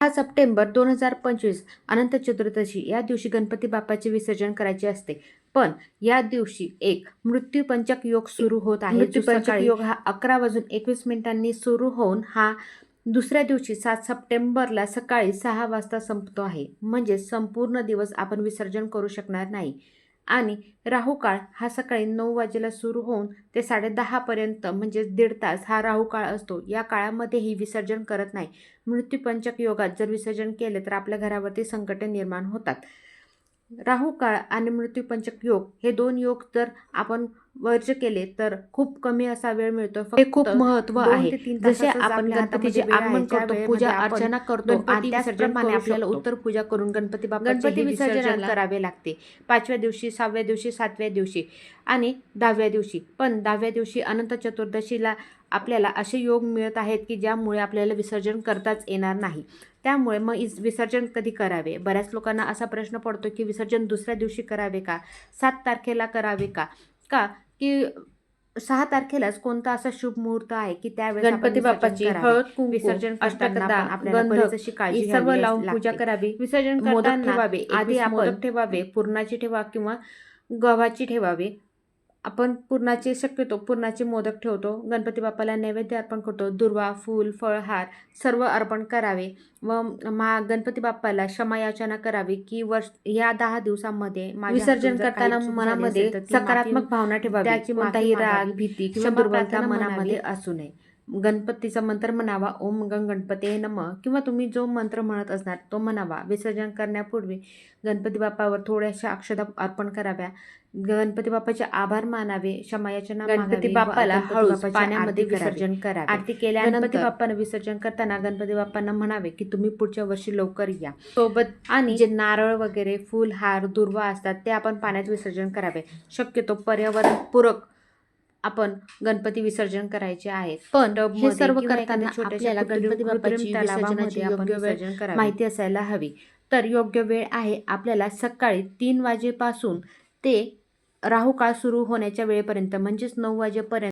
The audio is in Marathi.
हा सप्टेंबर दोन हजार पंचवीस अनंत चतुर्दशी. या दिवशी गणपती बाप्पाचे विसर्जन करायचे असते. पण या दिवशी एक मृत्यू पंचक योग सुरू होत आहे. मृत्यू पंचक योग हा अकरा वाजून एकवीस मिनिटांनी सुरू होऊन हा दुसऱ्या दिवशी सात सप्टेंबरला सकाळी सहा वाजता संपतो आहे. म्हणजे संपूर्ण दिवस आपण विसर्जन करू शकणार नाही. आणि राहू काळ हा सकाळी नऊ वाजेला सुरू होऊन ते साडेदहापर्यंत म्हणजे दीड तास हा राहू काळ असतो. या काळामध्येही विसर्जन करत नाही. मृत्यूपंचक योगात जर विसर्जन केले तर आपल्या घरावरती संकटे निर्माण होतात. राहू काळ आणि मृत्यूपंचक योग हे दोन योग जर आपण वर्ज केले तर खूप कमी असा वेळ मिळतो हे खूप महत्त्व आहे. जसे आपण गणपतीचे आगमन करतो पूजा अर्चना करतो त्याचप्रमाणे आपल्याला. उत्तर पूजा करून गणपती बाप्पाचे गणपती विसर्जन करावे लागते. पाचव्या दिवशी सहाव्या दिवशी सातव्या दिवशी आणि दहाव्या दिवशी. पण दहाव्या दिवशी अनंत चतुर्दशीला आपल्याला असे योग मिळत आहेत की ज्यामुळे आपल्याला विसर्जन करताच येणार नाही. त्यामुळे मग इस विसर्जन कधी करावे? बऱ्याच लोकांना असा प्रश्न पडतो की विसर्जन दुसऱ्या दिवशी करावे का? सात तारखेला करावे का? का की सहा तारखेलाच कोणता असा शुभ मुहूर्त आहे की त्यावेळेस गणपती बाप्पाची. हळद विसर्जन सर्व लावून. पूजा करावी विसर्जन मोदक ठेवावे आधी आपण ठेवावे पूर्णाची ठेवा किंवा गव्हाची ठेवावे आपण पूर्णाचे शक्यतो पूर्णाचे मोदक ठेवतो. गणपती बाप्पाला नैवेद्य अर्पण करतो. दुर्वा फूल फळहार सर्व अर्पण करावे. व मा गणपती बाप्पाला क्षमायाचना करावी की वर्ष या दहा दिवसामध्ये विसर्जन करताना मनामध्ये सकारात्मक भावना ठेवावी. त्याची कोणताही राग. भीती किंवा दुर्बलता मनामध्ये असू नये. गणपतीचा मंत्र म्हणावा ओम गंग गणपते नम. किंवा तुम्ही जो मंत्र म्हणत असणार तो म्हणावा. विसर्जन करण्यापूर्वी गणपती बाप्पावर थोड्याशा अक्षता अर्पण कराव्या. गणपती बाप्पाचे आभार मानावे क्षमायाचना गणपती बाप्पाला बाप्पाची पाण्यामध्ये. विसर्जन करावे. आरती गणपती गणपती बाप्पानं विसर्जन करताना गणपती बाप्पांना म्हणावे की तुम्ही पुढच्या वर्षी लवकर या. सोबत आणि जे नारळ वगैरे फुल हार दुर्वा असतात ते आपण पाण्यात विसर्जन करावे. शक्यतो पर्यावरणपूरक आपण गणपती विसर्जन करायचे आहेत पण हे सर्व करताना आपल्याला गणपती बाप्पाची विसर्जनाची योग्य वेळ. माहिती असायला हवी तर योग्य वेळ आहे आपल्याला सकाळी तीन वाजेपासून ते राहू काळ सुरू होण्याच्या वेळेपर्यंत म्हणजेच नऊ वाजेपर्यंत